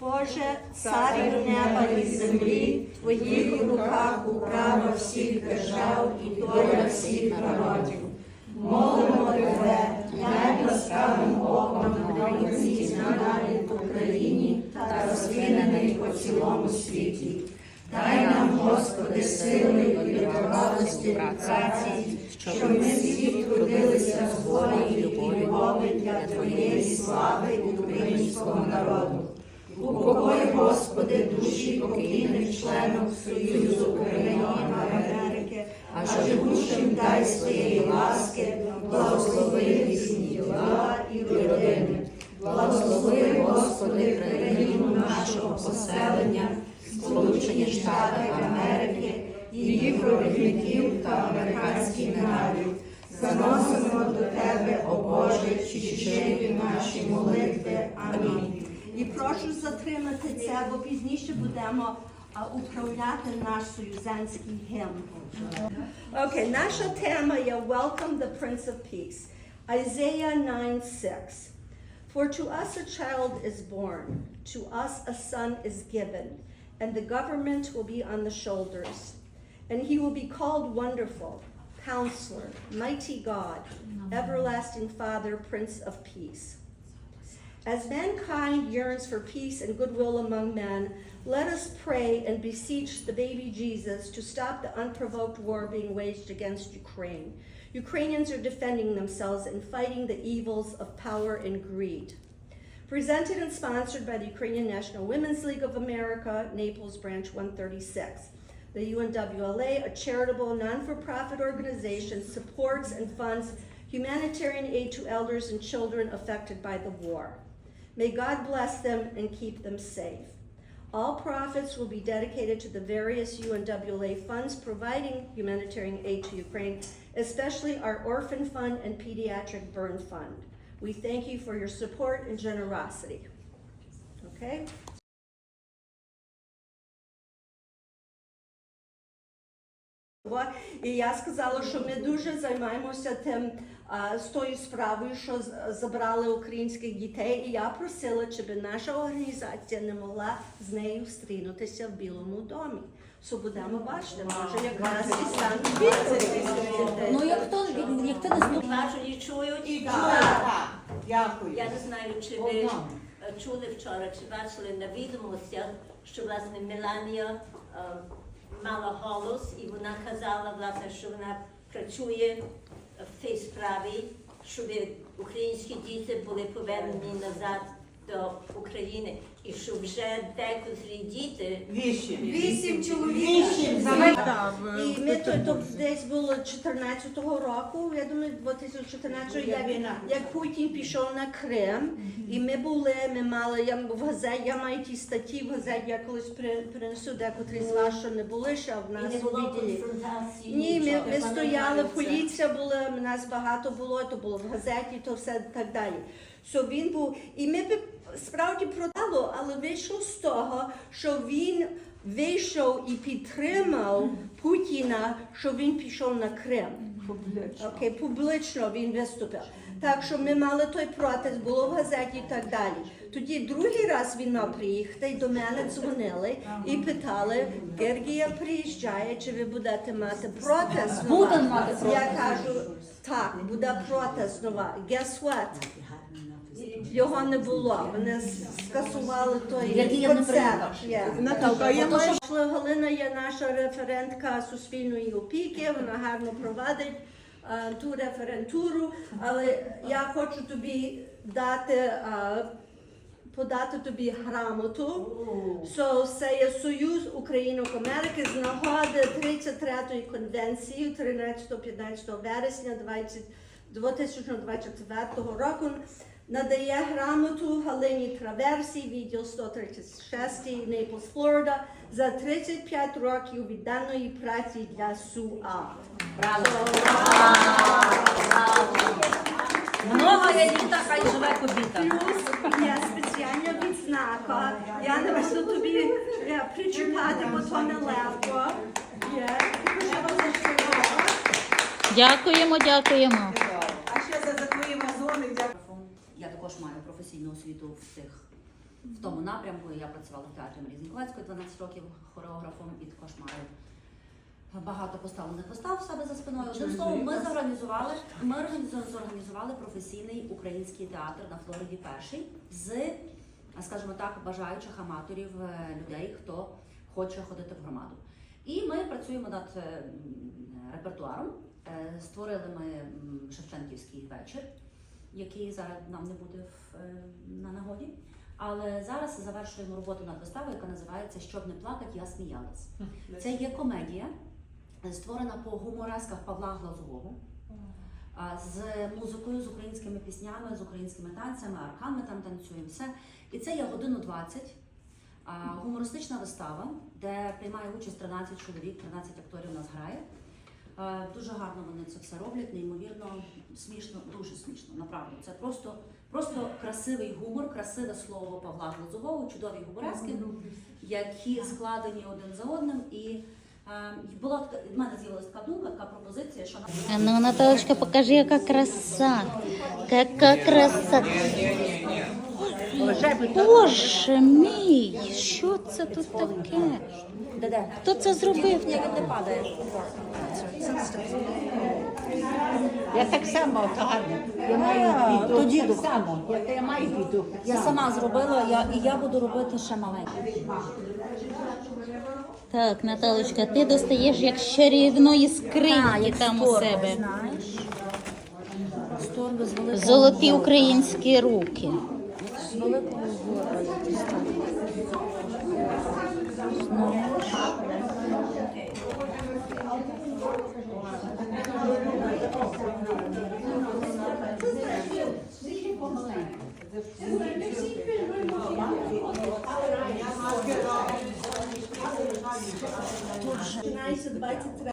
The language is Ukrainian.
Боже, царю неба і землі, в твоїх руках управа всіх держав і доля всіх народів. Молимо тебе, дай ласкавим оком на народ в Україні та розвинений по цілому світі. Дай нам, Господи, сили і витривалості праці, щоб ми всі трудилися з волі і любові для Твоєї слави українського народу. Упокой, Господи, душі покійних членів Союзу України і Америки, а живущим дай своєї ласки, благослови різні діла і родини. Благослови, Господи, країну нашого поселення, Сполучені Штати Америки, її провідників та американський народ. Заносимо до Тебе, о Боже, чищеві наші молитви. Амінь. І прошу затримати це, бо пізніше будемо а, управляти наш союзанський гімн. Окей, наша тема є Welcome the Prince of Peace. Isaiah 9:6. For to us a child is born, to us a son is given, and the government will be on the shoulders. And he will be called Wonderful, Counselor, Mighty God, Everlasting Father, Prince of Peace. As mankind yearns for peace and goodwill among men, let us pray and beseech the baby Jesus to stop the unprovoked war being waged against Ukraine. Ukrainians are defending themselves and fighting the evils of power and greed. Presented and sponsored by the Ukrainian National Women's League of America, Naples Branch 136. The UNWLA, a charitable non for profit organization, supports and funds humanitarian aid to elders and children affected by the war. May God bless them and keep them safe. All profits will be dedicated to the various UNWA funds providing humanitarian aid to Ukraine, especially our Orphan Fund and Pediatric Burn Fund. We thank you for your support and generosity. Okay? І я сказала, що ми дуже займаємося тим а, з тою справою, що забрали українських дітей. І я просила, щоб наша організація не могла з нею зустрінутися в Білому домі. Що будемо бачити, може якраз і відповіді. Ну, як хто, як ти не слухаєш? Бачені чують. Так, дякую. Я не знаю, чи ви чули вчора, чи бачили на відомостях, що власне Меланія е, мала голос, і вона казала, власне, що вона працює в цій справі, щоб українські діти були повернені назад до України, і що вже декотрі діти Вісім. Вісім чоловік. Вісім. І ми то, то десь було 14-го року, я думаю, 2014 як, як Путін пішов на Крим, і ми були, ми мали, я в газеті, я маю ті статті в газеті, я колись при- принесу декотрі з вас, що не були ще в нас у відділі. Ні, ми, ми стояли, поліція була, нас багато було, то було в газеті, то все так далі. So він був, і ми б справді продало, але вийшло з того, що він вийшов і підтримав Путіна, що він пішов на Крим. Окей, публічно він виступив. Так що ми мали той протест, було в газеті і так далі. Тоді другий раз він мав приїхати, і до мене дзвонили і питали, Гергія приїжджає, чи ви будете мати протест? нова?» Будемо мати Я кажу, так, буде протест нова. Guess what? Його не було. Вони скасували той не концерт. Yeah. Наталка, я Отож, Галина є наша референтка суспільної опіки, вона гарно провадить е, ту референтуру, але я хочу тобі дати, е, подати тобі грамоту. So, це є Союз Українок Америки з нагоди 33-ї конвенції 13-15 вересня 20 2024 року надає грамоту Галині Траверсі, відділ 136, Напles, Флорида, за 35 років відданої праці для СУА. Браво! Много є літа, хай живе кобіта. Плюс є спеціальна відзнака. Я не можу тобі е, причіпати, бо то нелегко. Дякуємо, дякуємо. А ще за за твої мазони дякую. Я також маю професійну освіту в цих в тому напрямку. Я працювала в театрі Марії Зіньковецької 12 років хореографом і також маю багато поставлених вистав в себе за спиною. Одним словом, ми зорганізували, ми зорганізували професійний український театр на Флориді перший з, скажімо так, бажаючих аматорів е, людей, хто хоче ходити в громаду. І ми працюємо над е, репертуаром. Е, Створили ми Шевченківський вечір, який зараз нам не буде в, е, на нагоді. Але зараз завершуємо роботу над виставою, яка називається Щоб не плакать, я сміялась. Це є комедія, створена по гуморесках Павла Глазового. З музикою, з українськими піснями, з українськими танцями, аркан ми там танцюємо все. І це є годину 20. Гумористична вистава, де приймає участь 13 чоловік, 13 акторів нас грає. Е, Дуже гарно вони це все роблять, неймовірно смішно, дуже смішно, направду. Це просто, просто красивий гумор, красиве слово Павла Глазового, чудові гуморески, які складені один за одним. І е, була в мене з'явилася така думка, така пропозиція, що на ну, Наталочка, покажи, яка краса. Яка краса. Боже мій, що це тут таке? Хто це зробив? Ні, не падає. Я так само гарно. Я маю тоді так само. Я, я маю біду. Я сама зробила, я, і я буду робити ще маленьку. Так, Наталочка, ти достаєш як з чарівної скриньки як там у себе. Знаєш? Сторго з великого Золоті українські руки. З великого гору якось так. Починається 23